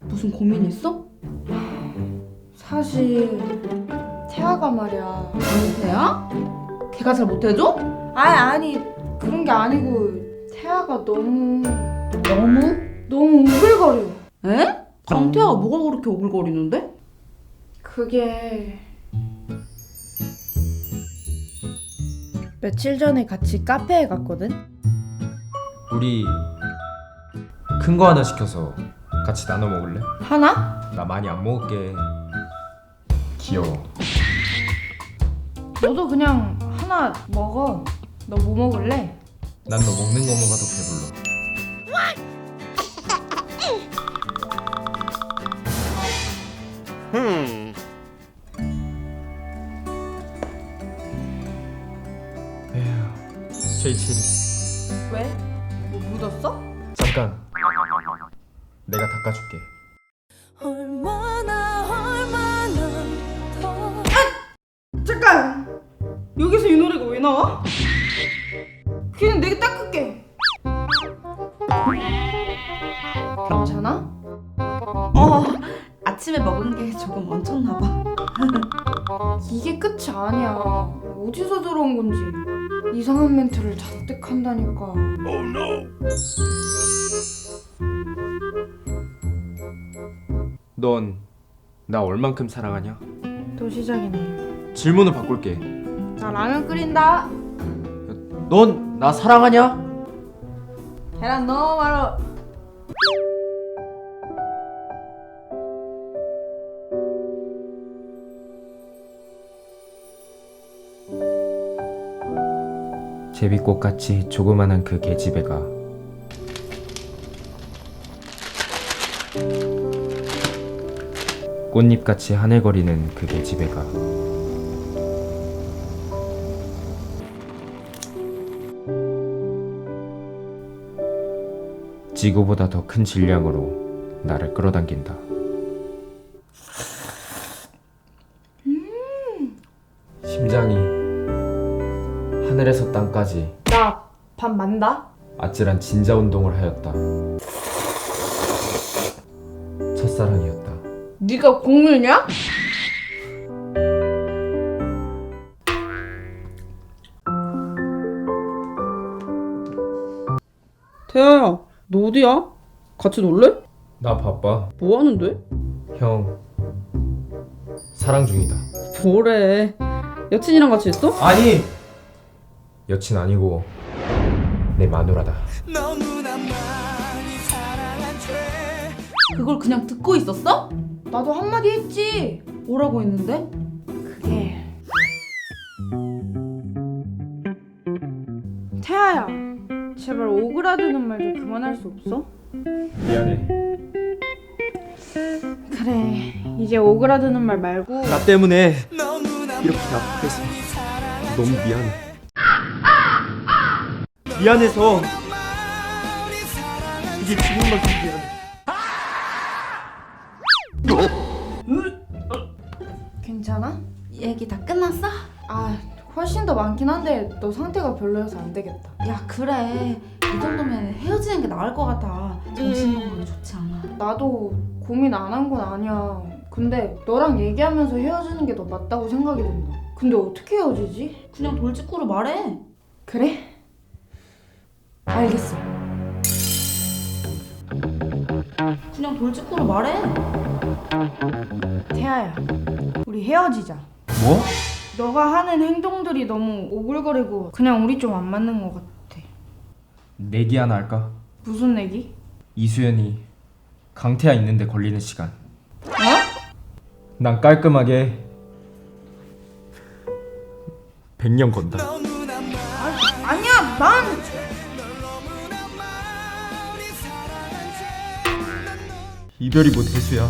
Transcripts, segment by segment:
무슨 고민 있어? 사실 태아가 말이야. 강태야? 걔가 잘 못해줘? 아니 아니 그런 게 아니고 태아가 너무 너무? 너무 우글거려. 에? 강태야가 뭐가 그렇게 오글거리는데? 그게 며칠 전에 같이 카페에 갔거든. 우리 큰 거 하나 시켜서 같이 나눠 먹을래? 하나? 나 많이 안 먹을게. 귀여워. 너도 그냥 하나 먹어. 너 뭐 먹을래? 난 너 먹는 것만 봐도 배불러. 에휴, 제이칠 내가 닦아줄게. 얼마나 얼마나 더 잠깐. 여기서 이 노래가 왜 나와? 그냥 내가 닦을게. 괜찮아? 어 아침에 먹은 게 조금 얹혔나 봐 이게 끝이 아니야. 어디서 들어온 건지 이상한 멘트를 잔뜩 한다니까. 넌나 얼만큼 사랑하냐? 또 시작이네. 질문을 바꿀게. 나 라면 끓인다. 넌 나 사랑하냐? 계란 넣어 바로. 제비꽃같이 조그만한 그 계집애가 꽃잎같이 하늘거리는 그 계집애가 지구보다 더 큰 질량으로 나를 끌어당긴다. 심장이 하늘에서 땅까지 나 밥 만다. 아찔한 진자 운동을 하였다. 첫사랑이었다. 네가 공유냐? 태야야 너 어디야? 같이 놀래? 나 바빠. 뭐 하는데? 형 사랑 중이다. 뭐래 여친이랑 같이 있어? 아니 여친 아니고 내 마누라다. 그걸 그냥 듣고 있었어? 나도 한마디 했지. 뭐라고 했는데? 그게 태아야 제발 오그라드는 말 좀 그만할 수 없어? 미안해. 그래 이제 오그라드는 말 말고 나 때문에 이렇게 아프해서 너무 미안해. 미안해서 이게 지금만큼 미안해. 괜찮아? 얘기 다 끝났어? 아 훨씬 더 많긴 한데 너 상태가 별로여서 안 되겠다 야 그래 이 정도면 헤어지는 게 나을 것 같아 정신 건강에 좋지 않아 나도 고민 안 한 건 아니야 근데 너랑 얘기하면서 헤어지는 게 더 맞다고 생각이 든다 근데 어떻게 헤어지지? 그냥 돌직구로 말해 그래? 알겠어 그냥 돌직구로 말해 태아야 우리 헤어지자 뭐? 너가 하는 행동들이 너무 오글거리고 그냥 우리 좀 안 맞는 것 같아 내기 하나 할까? 무슨 얘기? 이수연이 강태야 있는데 걸리는 시간. 어? 난 깔끔하게 100년 건다. 아니야 난 이별이 뭐 대수야.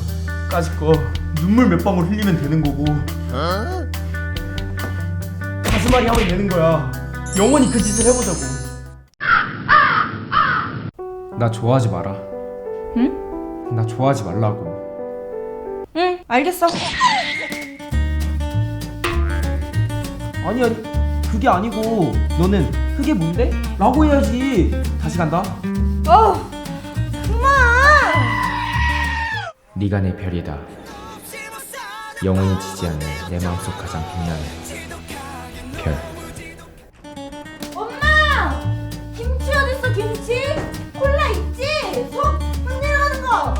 까짓 거 눈물 몇 방울 흘리면 되는 거고. 가슴앓이 하면 되는 거야. 영원히 그 짓을 해보자고. 나 좋아하지 마라. 응? 나 좋아하지 말라고. 응 알겠어 아니 아니 그게 아니고 너는 그게 뭔데? 라고 해야지. 다시 간다. 어 네가 내 별이다. 영원히 지지 않는 내 마음속 가장 빛나는 별. 엄마! 김치 어딨어 김치? 콜라 있지? 속! 한 내려가는 거!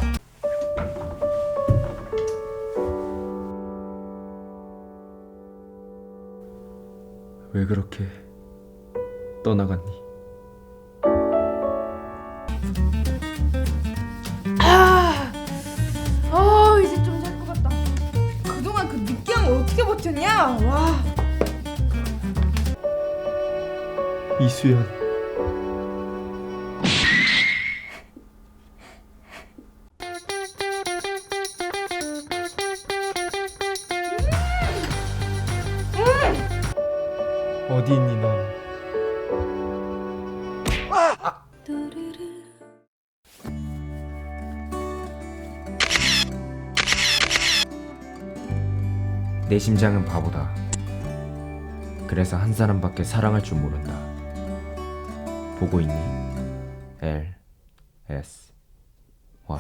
왜 그렇게 떠나갔니? 버텼냐? 와 이수연 어디 있니 넌? 내 심장은 바보다. 그래서 한 사람밖에 사랑할 줄 모른다. 보고 있니? L S Y.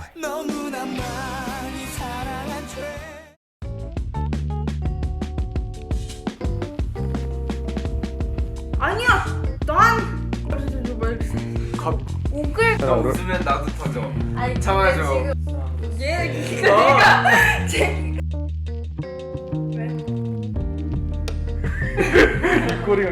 아니야 난 옥을 웃으면 나도 터져. 아니 참아줘. 얘 내가 제 꼬리가